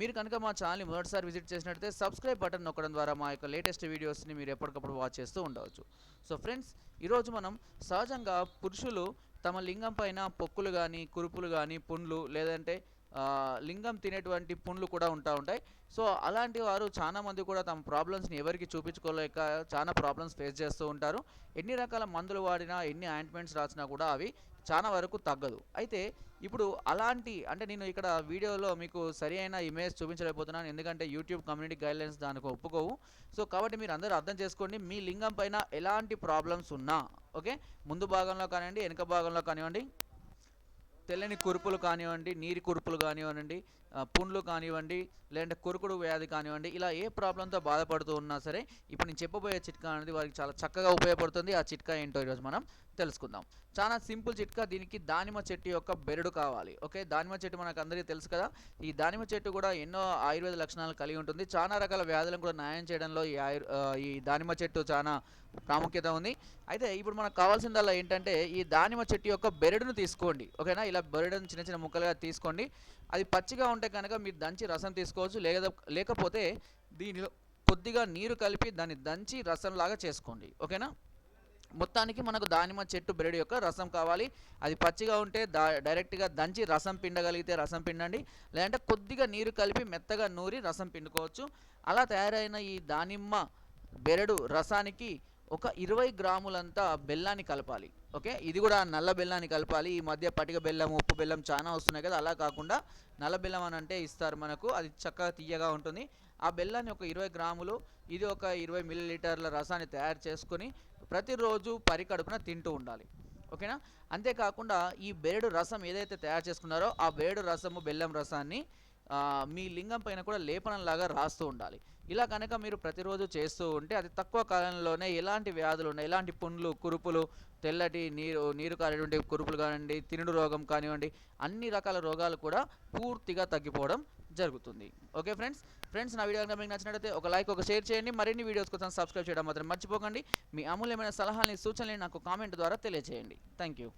మీరు కనుక మా ఛానల్ని మొదటిసారి విజిట్ చేసినట్లయితే సబ్స్క్రైబ్ బటన్ నొక్కడం ద్వారా మా యొక్క లేటెస్ట్ వీడియోస్ని మీరు ఎప్పటికప్పుడు వాచ్ చేస్తూ ఉండవచ్చు. సో ఫ్రెండ్స్ ఈరోజు మనం సహజంగా పురుషులు తమ లింగం పైన పొక్కులు కానీ కురుపులు కానీ పుండ్లు లేదంటే లింగం తినేటువంటి పుండ్లు కూడా ఉంటా ఉంటాయి. సో అలాంటి వారు చాలా మంది కూడా తమ ప్రాబ్లమ్స్ని ఎవరికి చూపించుకోలేక చాలా ప్రాబ్లమ్స్ ఫేస్ చేస్తూ ఉంటారు. ఎన్ని రకాల మందులు వాడినా ఎన్ని ఆయింట్మెంట్స్ రాసినా కూడా అవి చాలా వరకు తగ్గదు. అయితే ఇప్పుడు అలాంటి అంటే నేను ఇక్కడ వీడియోలో మీకు సరి అయిన ఇమేజ్ చూపించలేకపోతున్నాను. ఎందుకంటే యూట్యూబ్ కమ్యూనిటీ గైడ్లైన్స్ దానికి ఒప్పుకోవు. సో కాబట్టి మీరు అందరూ అర్థం చేసుకోండి మీ లింగం పైన ఎలాంటి ప్రాబ్లమ్స్ ఉన్నా. ఓకే? ముందు భాగంలో కానివ్వండి వెనుక భాగంలో కానివ్వండి. తెల్లని కురుపులు కానివ్వండి నీరు కురుపులు కానివ్వండి పుండ్లు కానివ్వండి లేదంటే కురుకుడు వ్యాధి కానివ్వండి ఇలా ఏ ప్రాబ్లంతో బాధపడుతూ ఉన్నా సరే ఇప్పుడు నేను చెప్పబోయే చిట్కా అనేది వారికి చాలా చక్కగా ఉపయోగపడుతుంది. ఆ చిట్కా ఏంటో ఈరోజు మనం తెలుసుకుందాం. చాలా సింపుల్ చిట్కా దీనికి దానిమ్మ చెట్టు యొక్క బెరడు కావాలి. ఓకే? దానిమ్మ చెట్టు మనకు అందరికీ తెలుసు కదా? ఈ దానిమ్మ చెట్టు కూడా ఎన్నో ఆయుర్వేద లక్షణాలు కలిగి ఉంటుంది. చాలా రకాల వ్యాధులను కూడా న్యాయం చేయడంలో ఈ ఆయుర్ ఈ దానిమ్మ చెట్టు చాలా ప్రాముఖ్యత ఉంది. అయితే ఇప్పుడు మనకు కావాల్సిందల్లా ఏంటంటే ఈ దానిమ్మ చెట్టు యొక్క బెరడును తీసుకోండి. ఓకేనా? ఇలా బెరడును చిన్న చిన్న ముక్కలుగా తీసుకోండి. అది పచ్చిగా ఉంటే కనుక మీరు దంచి రసం తీసుకోవచ్చు. లేదా లేకపోతే దీనిలో కొద్దిగా నీరు కలిపి దాన్ని దంచి రసంలాగా చేసుకోండి. ఓకేనా? మొత్తానికి మనకు దానిమ్మ చెట్టు బెరడు యొక్క రసం కావాలి. అది పచ్చిగా ఉంటే దా డైరెక్ట్గా దంచి రసం పిండగలిగితే రసం పిండండి. లేదంటే కొద్దిగా నీరు కలిపి మెత్తగా నూరి రసం పిండుకోవచ్చు. అలా తయారైన ఈ దానిమ్మ బెరడు రసానికి ఒక ఇరవై గ్రాములంతా బెల్లాన్ని కలపాలి. ఓకే? ఇది కూడా నల్ల బెల్లాన్ని కలపాలి. ఈ మధ్య పటిక బెల్లం ఉప్పు బెల్లం చాలా వస్తున్నాయి కదా అలా కాకుండా నల్ల బెల్లం అని అంటే ఇస్తారు మనకు. అది చక్కగా తీయగా ఉంటుంది. ఆ బెల్లాన్ని ఒక ఇరవై గ్రాములు ఇది ఒక ఇరవై మిల్లీలీటర్ల రసాన్ని తయారు చేసుకొని ప్రతిరోజు పరికడుపున తింటూ ఉండాలి. ఓకేనా? అంతేకాకుండా ఈ బేడు రసం ఏదైతే తయారు చేసుకున్నారో ఆ బేడు రసము బెల్లం రసాన్ని మీ లింగం పైన కూడా లేపనంలాగా రాస్తూ ఉండాలి. ఇలా కనుక మీరు ప్రతిరోజు చేస్తూ ఉంటే అది తక్కువ కాలంలోనే ఎలాంటి వ్యాధులు ఉన్నాయి? ఎలాంటి పుండ్లు కురుపులు తెల్లటి నీరు నీరు కానివ్వండి కురుపులు కానివ్వండి తినుడు రోగం కానివ్వండి అన్ని రకాల రోగాలు కూడా పూర్తిగా తగ్గిపోవడం జరుగుతుంది. Okay friends? ఫ్రెండ్స్ నా వీడియో కనుక మీకు నచ్చినట్లయితే ఒక లైక్ ఒక షేర్ చేయండి. మరిన్ని వీడియోస్ కోసం సబ్స్క్రైబ్ చేయడం మాత్రం మర్చిపోకండి. మీ అమూల్యమైన సలహాలని సూచనలు నాకు కామెంట్ ద్వారా తెలియజేయండి. Thank you